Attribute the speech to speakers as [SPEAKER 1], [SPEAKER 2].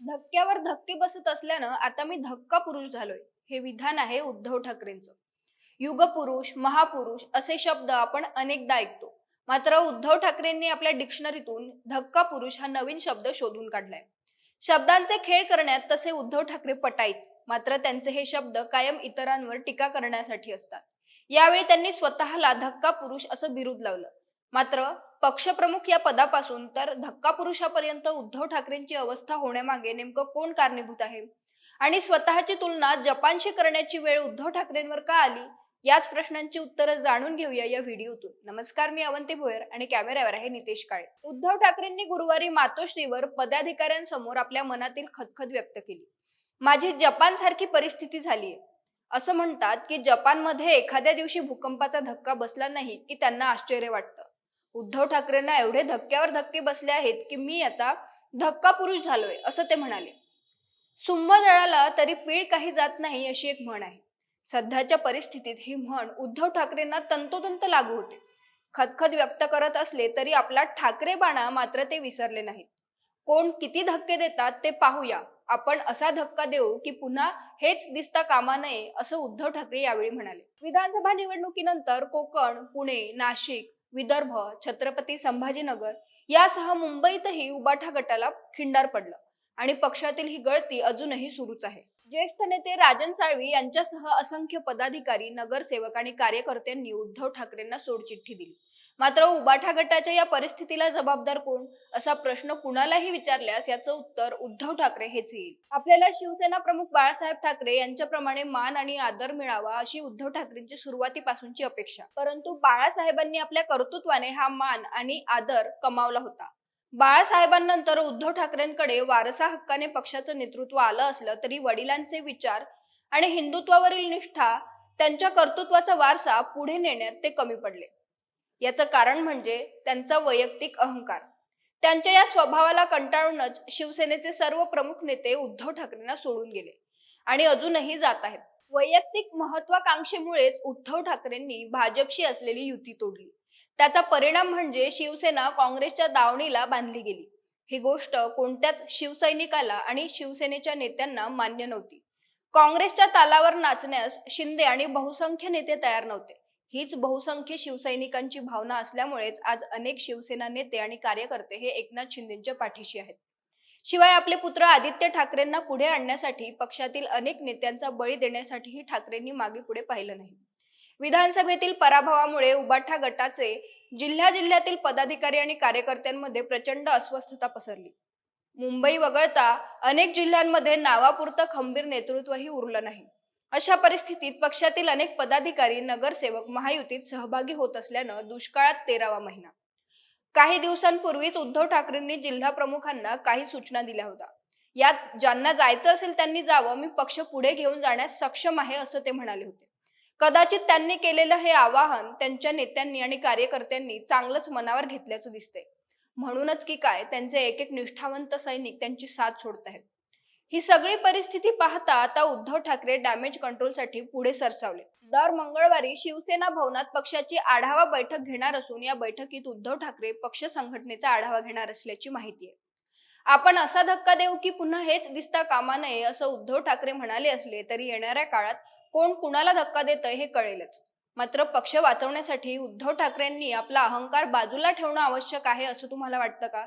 [SPEAKER 1] धक्क्यावर धक्के बसत असल्यानं आता मी धक्का पुरुष झालोय. हे विधान आहे उद्धव ठाकरेंचं. युगपुरुष महापुरुष असे शब्द आपण अनेकदा ऐकतो. मात्र उद्धव ठाकरेंनी आपल्या डिक्शनरीतून धक्का पुरुष हा नवीन शब्द शोधून काढलाय. शब्दांचे खेळ करण्यात तसे उद्धव ठाकरे पटाईत मात्र त्यांचे हे शब्द कायम इतरांवर टीका करण्यासाठी असतात. यावेळी त्यांनी स्वतःला धक्का पुरुष असं बिरुद लावलं. मात्र पक्षप्रमुख या पदापासून तर धक्का पुरुषापर्यंत उद्धव ठाकरेंची अवस्था होण्यामागे नेमकं कोण कारणीभूत आहे? आणि स्वतःची तुलना जपानशी करण्याची वेळ उद्धव ठाकरेंवर का आली? याच प्रश्नांची उत्तरं जाणून घेऊया या व्हिडिओतून. नमस्कार मी अवंती भोयर आणि कॅमेऱ्यावर आहे नितेश काळे. उद्धव ठाकरेंनी गुरुवारी मातोश्रीवर पदाधिकाऱ्यांसमोर आपल्या मनातील खदखद व्यक्त केली. माझी जपान सारखी परिस्थिती झालीय. असं म्हणतात की जपानमध्ये एखाद्या दिवशी भूकंपाचा धक्का बसला नाही की त्यांना आश्चर्य वाटतं. उद्धव ठाकरेंना एवढे धक्क्यावर धक्के बसले आहेत की मी आता धक्का पुरुष झालोय असं ते म्हणाले. सुंभ जळाला तरी पीळ काही जात नाही अशी एक म्हण आहे. सध्याच्या परिस्थितीत ही म्हण उद्धव ठाकरेंना तंतोतंत लागू होते. खदखद व्यक्त करत असले तरी आपला ठाकरे बाणा मात्र ते विसरले नाहीत. कोण किती धक्के देतात ते पाहूया. आपण असा धक्का देऊ की पुन्हा हेच दिसता कामा नये असं उद्धव ठाकरे यावेळी म्हणाले. विधानसभा निवडणुकीनंतर कोकण पुणे नाशिक विदर्भ छत्रपती संभाजीनगर यासह मुंबईतही उबाठा गटाला खिंडार पडलं आणि पक्षातील ही गळती अजूनही सुरूच आहे. ज्येष्ठ नेते राजन साळवी यांच्यासह असंख्य पदाधिकारी नगरसेवक आणि कार्यकर्त्यांनी उद्धव ठाकरेंना सोडचिठ्ठी दिली. मात्र उबाठा गटाच्या या परिस्थितीला जबाबदार कोण? असा प्रश्न कुणालाही विचारल्यास याचं उत्तर उद्धव ठाकरे हेच येईल. आपल्याला शिवसेना प्रमुख बाळासाहेब ठाकरे यांच्याप्रमाणे मान आणि आदर मिळावा अशी उद्धव ठाकरेंची सुरुवातीपासूनची अपेक्षा. परंतु बाळासाहेबांनी आपल्या कर्तृत्वाने हा मान आणि आदर कमावला होता. बाळासाहेबांनंतर उद्धव ठाकरेंकडे वारसा हक्काने पक्षाचं नेतृत्व आलं असलं तरी वडिलांचे विचार आणि हिंदुत्वावरील निष्ठा त्यांच्या कर्तृत्वाचा वारसा पुढे नेण्यात ते कमी पडले. याचं कारण म्हणजे त्यांचा वैयक्तिक अहंकार. त्यांच्या या स्वभावाला कंटाळूनच शिवसेनेचे सर्व प्रमुख नेते उद्धव ठाकरेंना सोडून गेले आणि अजूनही जात आहेत. वैयक्तिक महत्वाकांक्षेमुळेच उद्धव ठाकरेंनी भाजपशी असलेली युती तोडली. त्याचा परिणाम म्हणजे शिवसेना काँग्रेसच्या दावणीला बांधली गेली. ही गोष्ट कोणत्याच शिवसैनिकाला आणि शिवसेनेच्या नेत्यांना मान्य नव्हती. काँग्रेसच्या तालावर नाचण्यास शिंदे आणि बहुसंख्य नेते तयार नव्हते. हीच बहुसंख्य शिवसैनिकांची भावना असल्यामुळेच आज अनेक शिवसेना नेते आणि कार्यकर्ते हे एकनाथ शिंदेच्या पाठीशी आहेत. शिवाय आपले पुत्र आदित्य ठाकरेंना पुढे आणण्यासाठी पक्षातील अनेक नेत्यांचा बळी देण्यासाठीही ठाकरेंनी मागे पुढे पाहिलं नाही. विधानसभेतील पराभवामुळे उबाठा गटाचे जिल्ह्या जिल्ह्यातील पदाधिकारी आणि कार्यकर्त्यांमध्ये प्रचंड अस्वस्थता पसरली. मुंबई वगळता अनेक जिल्ह्यांमध्ये नावापुरतं खंबीर नेतृत्वही उरलं नाही. अशा परिस्थितीत पक्षातील अनेक पदाधिकारी नगरसेवक महायुतीत सहभागी होत असल्यानं दुष्काळात तेरावा महिना. काही दिवसांपूर्वीच उद्धव ठाकरेंनी जिल्हा प्रमुखांना काही सूचना दिल्या होत्या. यात ज्यांना जायचं असेल त्यांनी जावं मी पक्ष पुढे घेऊन जाण्यास सक्षम आहे असं ते म्हणाले होते. कदाचित त्यांनी केलेलं हे आवाहन त्यांच्या नेत्यांनी आणि कार्यकर्त्यांनी चांगलंच मनावर घेतल्याचं दिसतंय. म्हणूनच की काय त्यांचे एक एक निष्ठावंत सैनिक त्यांची साथ सोडत आहेत ही सगळी परिस्थिती पाहता आता उद्धव ठाकरे डॅमेज कंट्रोलसाठी पुढे सरसावले. दर मंगळवारी शिवसेना भवनात पक्षाची आढावा बैठक घेणार असून या बैठकीत उद्धव ठाकरे पक्ष संघटनेचा आढावा घेणार असल्याची माहिती आहे. आपण असा धक्का देऊ की पुन्हा हेच दिसता कामा नये असं उद्धव ठाकरे म्हणाले असले तरी येणाऱ्या काळात कोण कुणाला धक्का देतं हे कळेलच. मात्र पक्ष वाचवण्यासाठी उद्धव ठाकरेंनी आपला अहंकार बाजूला ठेवणं आवश्यक आहे असं तुम्हाला वाटतं का?